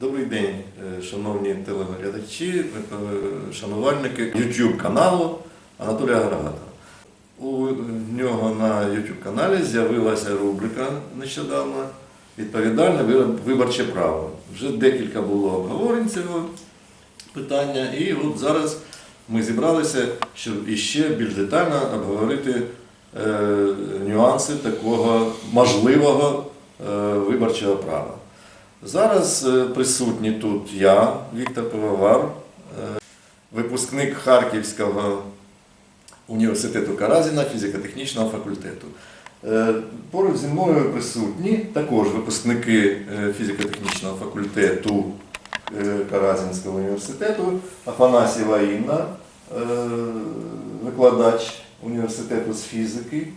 Добрий день, е, шановні телеглядачі, е, шанувальники YouTube каналу Анатолія Гарагата. У нього на YouTube каналі з'явилася рубрика нещодавно Відповідальне виборче право. Вже декілька було обговорень цього питання, і от зараз ми зібралися, щоб іще більш детально обговорити е, нюанси такого можливого е, виборчого права. Зараз е, присутні тут я, Віктор Пивовар, е, випускник Харківського університету Каразіна фізико-технічного факультету. Е, Поруч зі мною присутні також випускники фізико-технічного факультету Каразінського університету, Афанасіва Інна, викладач університету з фізики,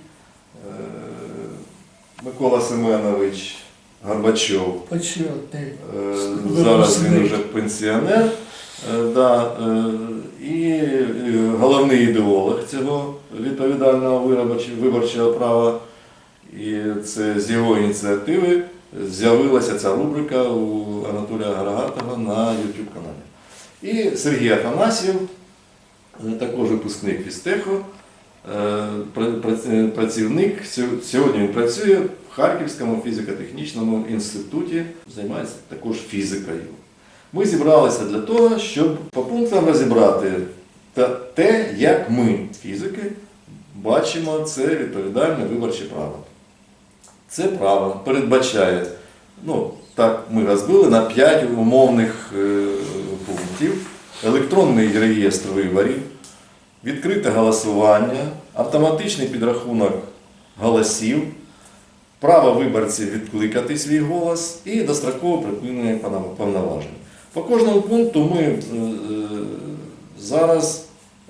Микола Семенович Горбачов, Почетний. Е, Зараз він вже пенсіонер. Е, Да, е, і е, головний ідеолог цього відповідального виборчого права. І це з його ініціативи з'явилася ця рубрика у Анатолія Гарагатова на YouTube каналі. І Сергій Афанасьєв, також випускник праці- працівник. Сьогодні він працює в Харківському фізико-технічному інституті, займається також фізикою. Ми зібралися для того, щоб по пунктам розібрати те, як ми, фізики, бачимо це відповідальне виборче право. Це право передбачає, ну, так ми розбили на 5 умовних е, пунктів: електронний реєстр виборів, відкрите голосування, автоматичний підрахунок голосів, право виборців відкликати свій голос і дострокове припинення повноважень. По кожному пункту ми е, е, зараз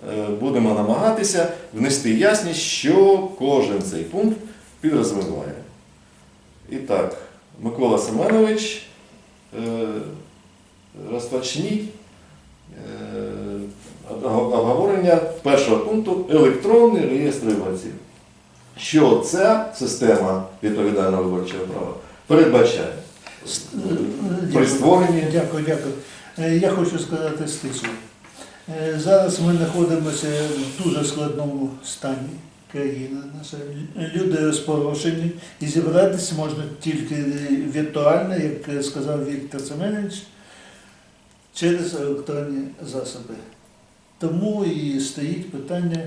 е, будемо намагатися внести ясність, що кожен цей пункт підрозуміває. І так, Микола Семенович, розпочніть е, першого пункту електронний реєстр виборців. Що ця система відповідального виборчого права передбачає при створенні Дякую, дякую. Е, Я хочу сказати стисло. Е, Зараз ми знаходимося в дуже складному стані. Країна наша. Люди розпорошені і зібратися можна тільки віртуально, як сказав Віктор Семенович, через електронні засоби. Тому і стоїть питання,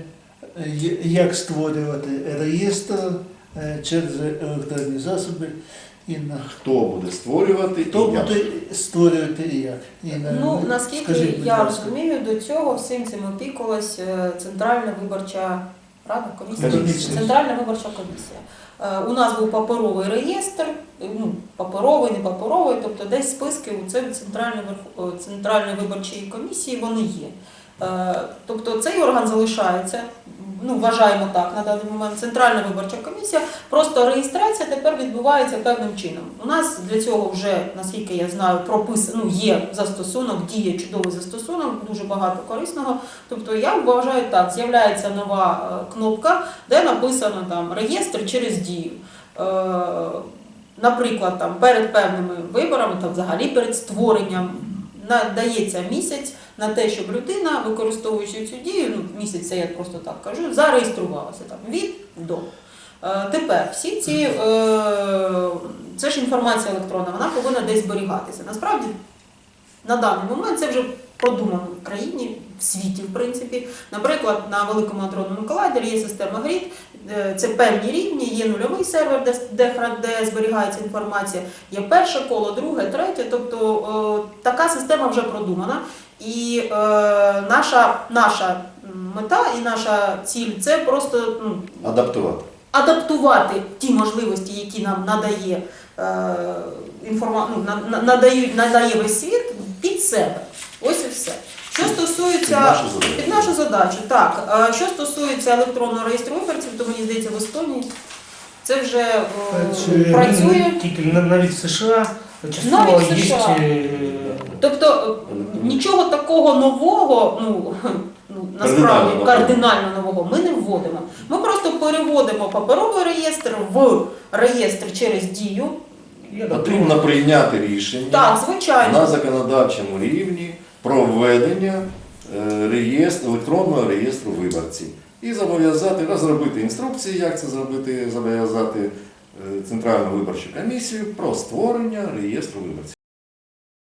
е, як створювати реєстр е, через електронні засоби і на хто буде створювати Хто і як. буде створювати і як? Інна, Ну, наскільки скажіть, я розумію, до цього всім цим опікувалась е, Центральна виборча рада, комісія. Комісія. Центральна виборча комісія. У нас був паперовий реєстр, ну, паперовий, не паперовий, тобто десь списки у це Центральної, Центральної виборчої комісії вони є. Е, Тобто цей орган залишається, ну вважаємо так на даний момент. Центральна виборча комісія, просто реєстрація тепер відбувається певним чином. У нас для цього вже, наскільки я знаю, прописано ну, є застосунок, діє чудовий застосунок, дуже багато корисного. Тобто я вважаю так, з'являється нова е, кнопка, де написано там реєстр через дію. Е, Наприклад, там перед певними виборами, та взагалі перед створенням надається місяць на те, щоб людина, використовуючи цю дію, ну місяць це я просто так кажу, зареєструвалася там від до. Е, Тепер всі ці е, це ж інформація електронна, вона повинна десь зберігатися. Насправді на даний момент це вже продумано в країні, в світі, в принципі. Наприклад, на великому адронному колайдері є система ГРІД, е, це певні рівні, є нульовий сервер, де, де, де зберігається інформація, є перше коло, друге, третє. Тобто е, така система вже продумана. І е, наша, наша мета і наша ціль це просто ну, Адаптувати. адаптувати ті можливості, які нам надає е, інформа... ну, на- надає весь світ під себе. Ось і все. Що стосується Під нашу задачу. під нашу задачу, так. Що стосується електронного реєстру виборців, то мені здається, в Естонії це вже е, Працює. працює. Тільки навіть в США частково Навіть в є. США. е, Тобто е, нічого такого нового, ну, ну насправді Кардинально кардинально нового, ми не вводимо. Ми просто переводимо паперовий реєстр в реєстр через дію. Потрібно прийняти рішення Так, звичайно. на законодавчому рівні про введення е, реєстру, електронного реєстру виборців і зобов'язати розробити інструкції, як це зробити, зобов'язати е, Центральну виборчу комісію про створення реєстру виборців.